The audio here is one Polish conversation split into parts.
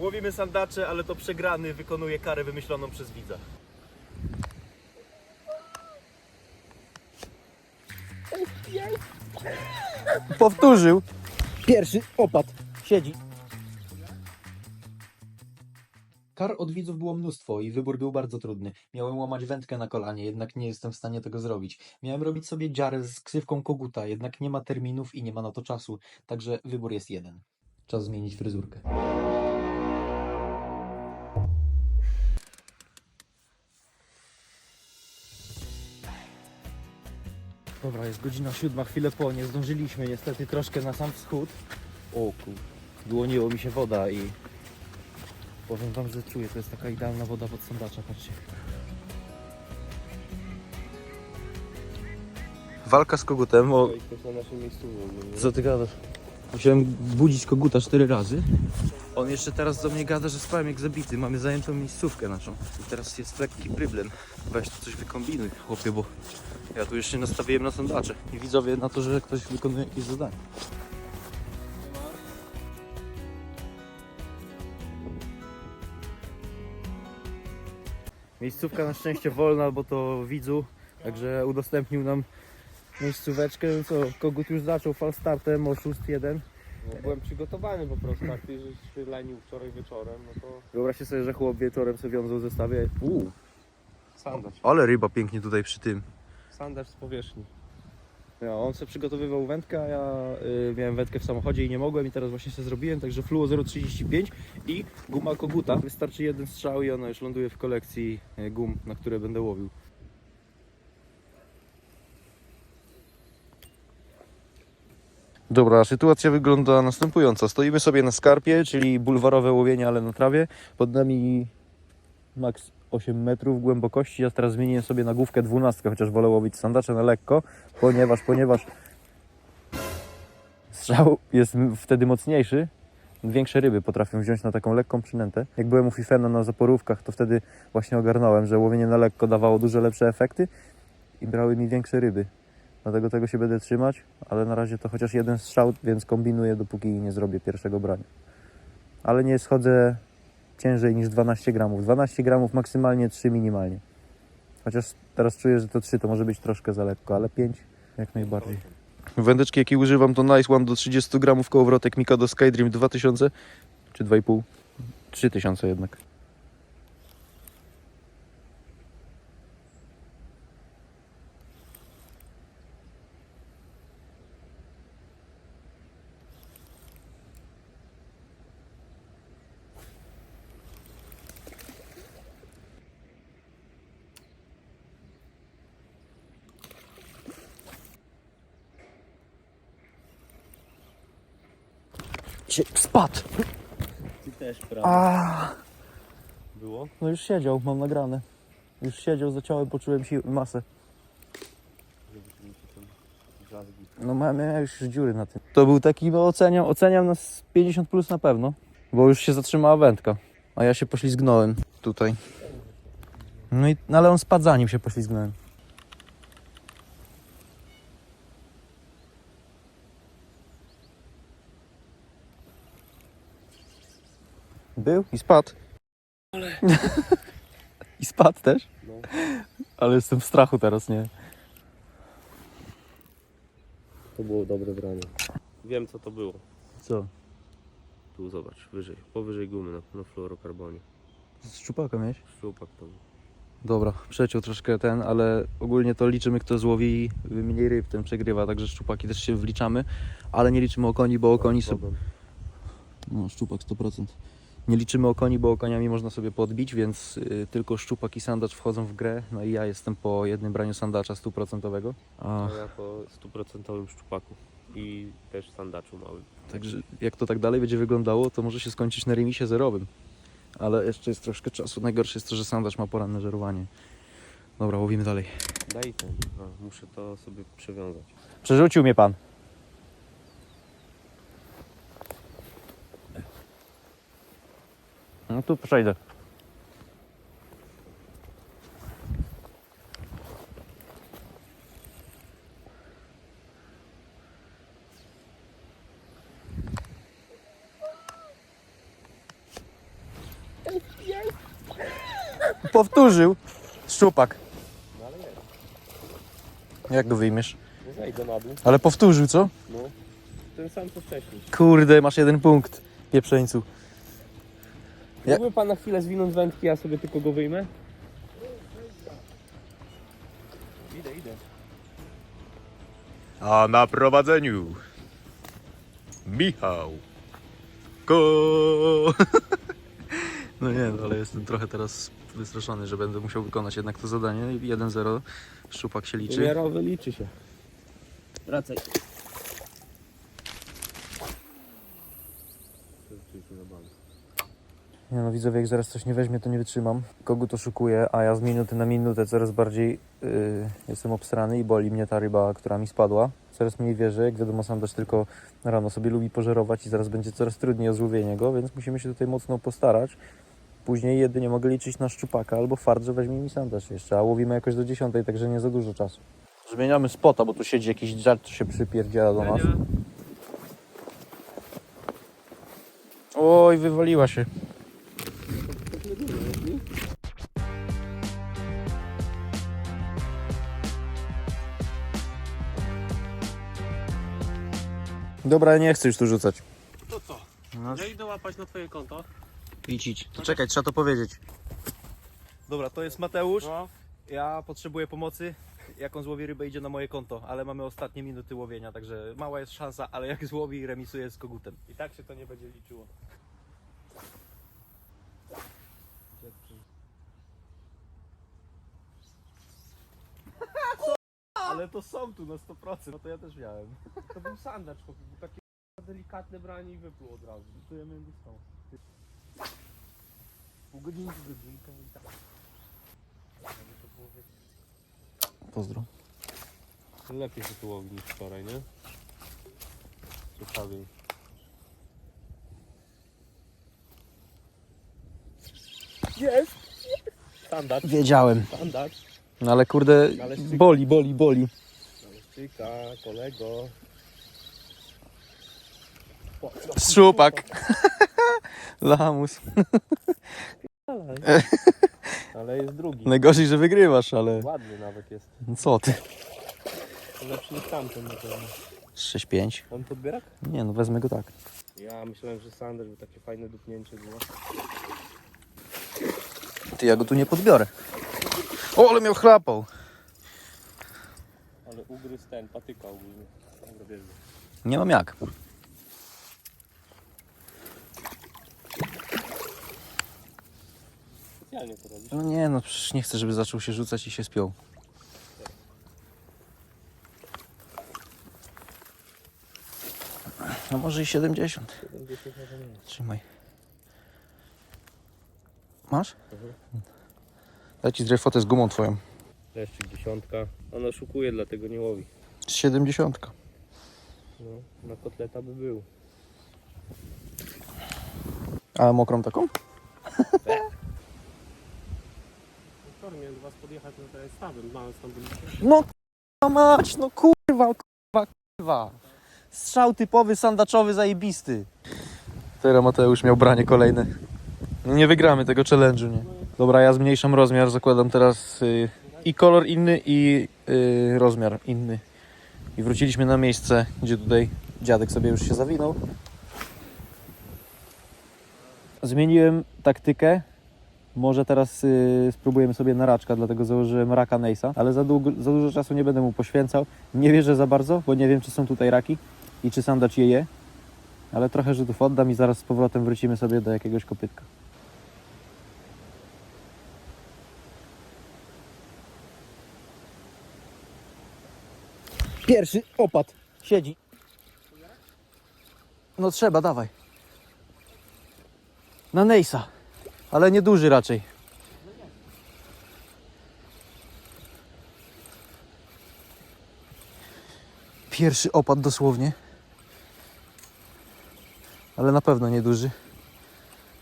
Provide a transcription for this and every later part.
Łowimy sandacze, ale to przegrany wykonuje karę wymyśloną przez widza. Powtórzył. Pierwszy opad. Siedzi. Kar od widzów było mnóstwo i wybór był bardzo trudny. Miałem łamać wędkę na kolanie, jednak nie jestem w stanie tego zrobić. Miałem robić sobie dziarę z ksywką koguta, jednak nie ma terminów i nie ma na to czasu, także wybór jest jeden. Czas zmienić fryzurkę. Dobra, jest godzina siódma, chwilę po, nie zdążyliśmy niestety troszkę na sam wschód. O kur... dłoniło mi się woda i powiem wam, że czuję, to jest taka idealna woda pod sandacza, patrzcie. Walka z kogutem, o... Co ty gadasz? Musiałem budzić koguta cztery razy. On jeszcze teraz do mnie gada, że spałem jak zabity. Mamy zajętą miejscówkę naszą. I teraz jest lekki problem. Weź tu coś wykombinuj, chłopie, bo ja tu jeszcze nastawiłem na sondacze. I widzowie na to, że ktoś wykonuje jakieś zadanie. Miejscówka na szczęście wolna, bo to widzu, także udostępnił nam miejscóweczkę. Co, kogut już zaczął falstartem o 6.1. No, byłem przygotowany po prostu, tak ty, że się lenił wczoraj wieczorem, no to Wyobraźcie sobie, że chłop wieczorem sobie wiązał zestawie. Uuu, sandacz. ale ryba pięknie tutaj przy tym. Sandacz z powierzchni. Ja, on sobie przygotowywał wędkę, a ja y, miałem wędkę w samochodzie i nie mogłem i teraz właśnie sobie zrobiłem, także fluo 0,35 i guma koguta. Wystarczy jeden strzał i ona już ląduje w kolekcji y, gum, na które będę łowił. Dobra, sytuacja wygląda następująco. Stoimy sobie na skarpie, czyli bulwarowe łowienie, ale na trawie. Pod nami maks 8 metrów głębokości. Ja teraz zmieniłem sobie na główkę 12, chociaż wolę łowić sandacze na lekko, ponieważ, ponieważ strzał jest wtedy mocniejszy. Większe ryby potrafią wziąć na taką lekką przynętę. Jak byłem u Fifena na zaporówkach, to wtedy właśnie ogarnąłem, że łowienie na lekko dawało dużo lepsze efekty i brały mi większe ryby. Dlatego tego się będę trzymać, ale na razie to chociaż jeden strzał, więc kombinuję, dopóki nie zrobię pierwszego brania. Ale nie schodzę ciężej niż 12 gramów. 12 gramów maksymalnie, 3 minimalnie. Chociaż teraz czuję, że to 3 to może być troszkę za lekko, ale 5 jak najbardziej. Wędeczki, jakie używam, to Nice One do 30 gramów kołowrotek Mikado Skydream 2000 czy 2,5? 3000 jednak. Się spadł! Ty też, prawda? A, Było? no już siedział, mam nagrane. Już siedział, zaciąłem, poczułem sił, masę. Żeby mi się tam drzazgi. No miałem już dziury na tym. To był taki, no oceniam, oceniam nas 50 plus na pewno. Bo już się zatrzymała wędka. A ja się poślizgnąłem tutaj. No i, no ale on spadł zanim się poślizgnąłem. Był i spadł. I spadł też? No. Ale jestem w strachu teraz, nie? To było dobre branie. Wiem co to było. Co? Tu zobacz, wyżej, powyżej gumy na, na fluorokarbonie. Z szczupaka miałeś? Szczupak to był. Dobra, przeciął troszkę ten, ale ogólnie to liczymy, kto złowi mniej ryb, ten przegrywa, także szczupaki też się wliczamy, ale nie liczymy okoni, bo okoni są... Problem. No, szczupak 100%. Nie liczymy okoni, bo okoniami można sobie podbić, więc y, tylko szczupak i sandacz wchodzą w grę, no i ja jestem po jednym braniu sandacza stuprocentowego. A, ja po stuprocentowym szczupaku. I też sandaczu małym. także jak to tak dalej będzie wyglądało, to może się skończyć na remisie zerowym. Ale jeszcze jest troszkę czasu. Najgorsze jest to, że sandacz ma poranne żerowanie. Dobra, łowimy dalej. Daj ten. A, muszę to sobie przewiązać. Przerzucił mnie pan. No tu przejdę. Powtórzył. Szczupak. Jak go wyjmiesz? No zejdę na dół. Ale powtórzył, co? No. Ten sam co wcześniej. Kurde, masz jeden punkt, pieprzeńcu. Ja- Mógłby pan na chwilę zwinąć wędki, ja sobie tylko go wyjmę? Idę, idę. A na prowadzeniu Michał Ko. No nie, no, ale jestem trochę teraz wystraszony, że będę musiał wykonać jednak to zadanie. 1-0, szczupak się liczy. Wymiarowy liczy się. Wracaj. Nie no widzowie, jak zaraz coś nie weźmie, to nie wytrzymam. Kogut oszukuje, a ja z minuty na minutę coraz bardziej yy, jestem obstrany i boli mnie ta ryba, która mi spadła. Coraz mniej wierzę, jak wiadomo sam też tylko rano sobie lubi pożerować i zaraz będzie coraz trudniej o złowienie go, więc musimy się tutaj mocno postarać. Później jedynie mogę liczyć na szczupaka albo fart, że weźmie mi sandaż jeszcze, a łowimy jakoś do 10, także nie za dużo czasu. Zmieniamy spota, bo tu siedzi jakiś dziad, co się przypierdziela do nas. Oj, wywaliła się. Dobra, nie chcę już tu rzucać. To co? No. Ja idę łapać na twoje konto. Idź, idź. Czekaj, trzeba to powiedzieć. Dobra, to jest Mateusz. No. Ja potrzebuję pomocy. Jak on złowi rybę, idzie na moje konto, ale mamy ostatnie minuty łowienia, także mała jest szansa, ale jak złowi, remisuje z kogutem. I tak się to nie będzie liczyło. Ale to są tu na 100%, no to ja też miałem. To był sandacz, chłopie, był takie delikatne branie i wypluł od razu. Czujemy blisko. Pół godzinki, godzinka i tak. Pozdro. Lepiej się tu łowi niż wczoraj, nie? Ciekawiej. Jest! Sandacz, Wiedziałem. sandacz. No ale kurde, Naleścik. boli, boli, boli. Naleścika, kolego. Szczupak. Lamus. Ale jest drugi. Najgorzej, że wygrywasz, ale Ładny nawet jest. no co ty? Lepszy niż tamten na pewno. 6-5. On podbierak? Nie no, wezmę go tak. Ja myślałem, że sandacz, bo takie fajne dupnięcie było. Ty, ja go tu nie podbiorę. O, ale miał chlapał. Ale ugryzł ten, patyka ogólnie. Dobra. Nie mam jak. Specjalnie to robisz. No nie no, przecież nie chcę, żeby zaczął się rzucać i się spiął. No może i 70. 70 może nie. Trzymaj. Masz? Mhm. Daj ci fotę z gumą twoją. Leszczyk dziesiątka. On oszukuje, dlatego nie łowi. 70. No, na kotleta by był. A mokrą taką? Wczoraj miałem do was podjechać na ten stawem, małem tam byliście. No k***a mać, no kurwa, kurwa, kurwa. Strzał typowy, sandaczowy, zajebisty. Teraz Mateusz miał branie kolejne. No nie wygramy tego challenge'u, nie? Dobra, ja zmniejszam rozmiar, zakładam teraz y, i kolor inny i y, rozmiar inny. I wróciliśmy na miejsce, gdzie tutaj dziadek sobie już się zawinął. Zmieniłem taktykę. Może teraz y, spróbujemy sobie na raczka, dlatego założyłem raka Neisa, ale za, długo, za dużo czasu nie będę mu poświęcał. Nie wierzę za bardzo, bo nie wiem, czy są tutaj raki i czy sandacz je je. Ale trochę rzutów oddam i zaraz z powrotem wrócimy sobie do jakiegoś kopytka. Pierwszy opad. Siedzi. No trzeba, dawaj. Na Neisa. Ale nie duży raczej. Pierwszy opad dosłownie. Ale na pewno nie duży.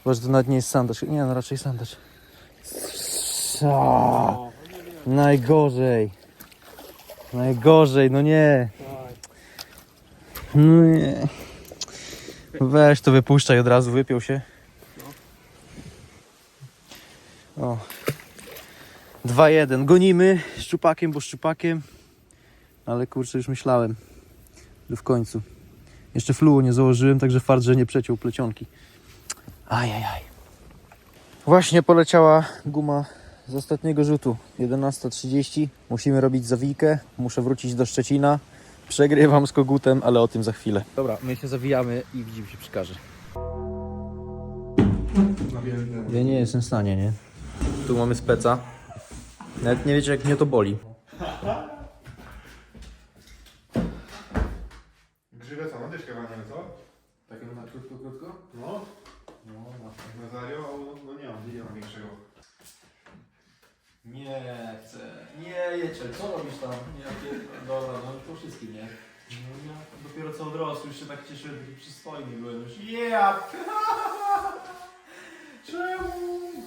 Że to nawet nie jest sandacz. Nie, no raczej sandacz. Sa. Najgorzej. Najgorzej, no nie. No nie. Weź to wypuszczaj od razu, wypiął się. O. 2-1. Gonimy szczupakiem, bo szczupakiem. Ale kurczę, już myślałem, że w końcu. Jeszcze fluo nie założyłem, także fart, że nie przeciął plecionki. Ajajaj. Właśnie poleciała guma z ostatniego rzutu. 11.30. Musimy robić zawijkę. Muszę wrócić do Szczecina. Przegrywam z kogutem, ale o tym za chwilę. Dobra, my się zawijamy i widzimy się przy karze. Ja nie jestem w stanie, nie? Tu mamy speca. Nawet nie wiecie jak mnie to boli. Grzywę co, na dyszkę walniemy, co? Takiego na krótko, krótko? No. No, na Nazario, a no, no nie mam, nie mam większego. Nie chcę. Nie, Jeciel, co robisz tam? Nie, nie, dobra, no już po wszystkim, nie? No, ja dopiero co odrosły, już się tak cieszyłem, przystojny byłem już. Yeah! Czemu?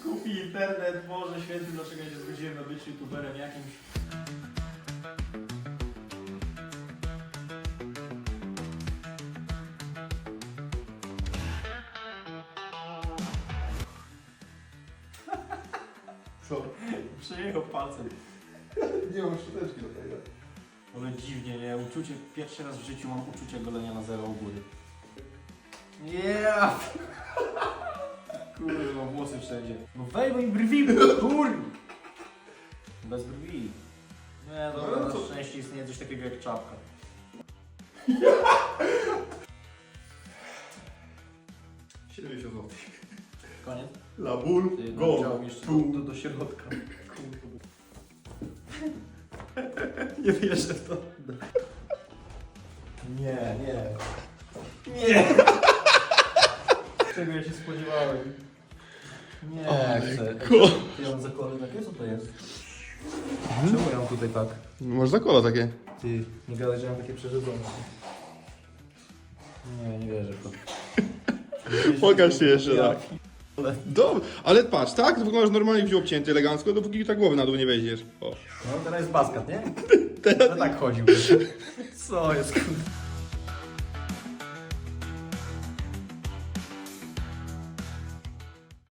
Kupi internet, Boże święty, dlaczego ja się zgodziłem na bycie youtuberem jakimś? Co? Przejechał palcem. Nie mam szczoteczki do tego. Ale dziwnie, nie? Uczucie, pierwszy raz w życiu mam uczucie golenia na zero u góry. Yeah! Kurde, mam włosy wszędzie. No wejmij brwi, kur! Bez brwi. Nie, No, dobra, no na co? szczęście istnieje coś takiego jak czapka. 70 zł. Koniec? Labul, Ty, go, jeszcze do, tu. do, do środka. Nie wierzę w to. Nie, nie. Nie! Czego ja się spodziewałem? Nie chcę. Ja mam zakłady takie? Co to jest? Czemu ja mam tutaj tak? Masz za kola takie. Ty, nie gadaj, że mam takie przerzedzone. Nie, nie wierzę w to. Pokaż się jeszcze raz. Dobra, ale patrz, tak? Wyglądasz normalnie wziął obcięty elegancko, dopóki tak głowy na dół nie weźmiesz. O. No teraz jest baskat, nie? Teraz tak chodził. Co jest kurde?